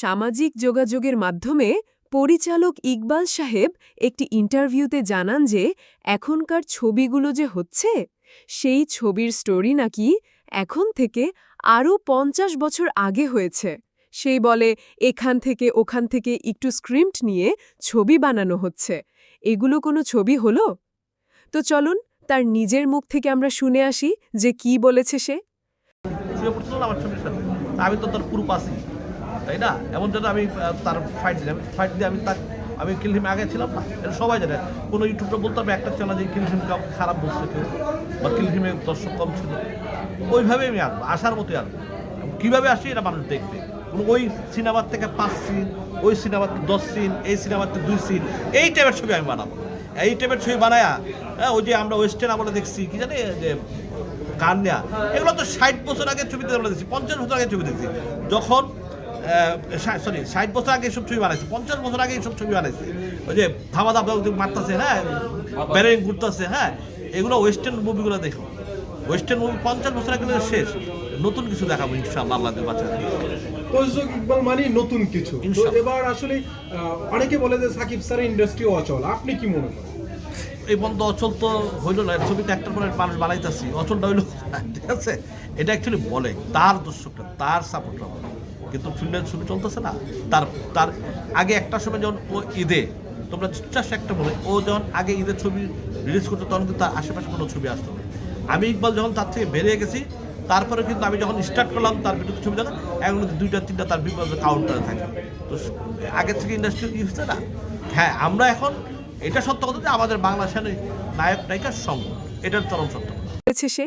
সামাজিক যোগাযোগের মাধ্যমে পরিচালক ইকবাল সাহেব একটি ইন্টারভিউতে জানান যে, এখনকার ছবিগুলো যে হচ্ছে, সেই ছবির স্টোরি নাকি এখন থেকে আরও পঞ্চাশ বছর আগে হয়েছে। সেই বলে, এখান থেকে ওখান থেকে একটু স্ক্রিপ্ট নিয়ে ছবি বানানো হচ্ছে। এগুলো কোনো ছবি হলো? তো চলুন, তার নিজের মুখ থেকে আমরা শুনে আসি যে কি বলেছে সে। আমি তো তার তাই না? এমন যেন আমি তার ফাইট দিলাম। ফাইট দিয়ে আমি তার আমি কিলহিমে আগে ছিলাম না। এটা সবাই জানে। কোনো ইউটিউবটা বলতে হবে একটা চ্যানেল যে কিলহিম খারাপ বলছে কেউ বা কিলহিমে দর্শক কম ছিল। ওইভাবেই আমি আনব আসার মতোই আনব। কীভাবে আসি এটা মানুষ দেখবে। কোনো ওই সিনেমার থেকে পাঁচ সিন ওই সিনেমার দশ সিন এই সিনেমার দুই সিন এই টাইপের ছবি আমি বানাবো। এই টাইপের ছবি বানায়া হ্যাঁ, ওই যে আমরা ওয়েস্টার্ন আমলে দেখছি কি জানি যে গান নেয়া এগুলো তো ষাট বছর আগে ছবিতে আমরা দেখছি পঞ্চাশ বছর আগে ছবি দেখছি। যখন সরি ষাট বছর আগে এসব ছবি বানাইছে পঞ্চাশ বছর আগে এইসব ছবি বানাইছে। ওই যে ধামা ধাপ মারতেছে হ্যাঁ? বেরিং ঘুরতেছে হ্যাঁ? এগুলো ওয়েস্টার্ন মুভিগুলো দেখো। ওয়েস্টার্ন মুভি পঞ্চাশ বছর আগে শেষ। নতুন কিছু দেখাবো ইনশাআল্লাহ আল্লাহ বাচ্চা প্রযোজক ইকবাল মানে নতুন কিছু। তো এবার আসলে অনেকে বলে যে সাকিব স্যারের ইন্ডাস্ট্রি অচল। আপনি কি মনে করেন? এই বন্ধ অচল তো হইল না। ছবিটা একটার পরে মানুষ বানাইতেছি। অচলটা হইল ঠিক আছে? এটা অ্যাকচুয়ালি বলে। তার দর্শকটা তার সাপোর্টটা বলে কিন্তু ফিল্মের ছবি চলতেছে না। তার তার আগে একটা সময় যখন ও ঈদে, তোমরা জাস্ট একটা বলে, ও যখন আগে ঈদের ছবি রিলিজ করতো, তখন কিন্তু তার আশেপাশে কোনো ছবি আসতো আমি ইকবাল যখন তার থেকে বেরিয়ে গেছি, তারপরে কিন্তু আমি যখন স্টার্ট করলাম, তার বিরুদ্ধে ছবি দেখা, এখন কিন্তু দুইটা, তিনটা, তার বিপরীতে কাউন্টারে থাকে। তো আগের থেকে ইন্ডাস্ট্রি কি হচ্ছে না? হ্যাঁ আমরা এখন, এটা সত্য কথা যে আমাদের বাংলা সেনে নায়ক নায়িকার সঙ্গ এটার চরম সত্য সে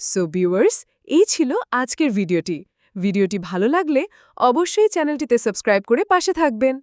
সো ভিউয়ার্স এই ছিল আজকের ভিডিওটি ভিডিওটি ভালো লাগলে অবশ্যই চ্যানেলটিতে সাবস্ক্রাইব করে পাশে থাকবেন।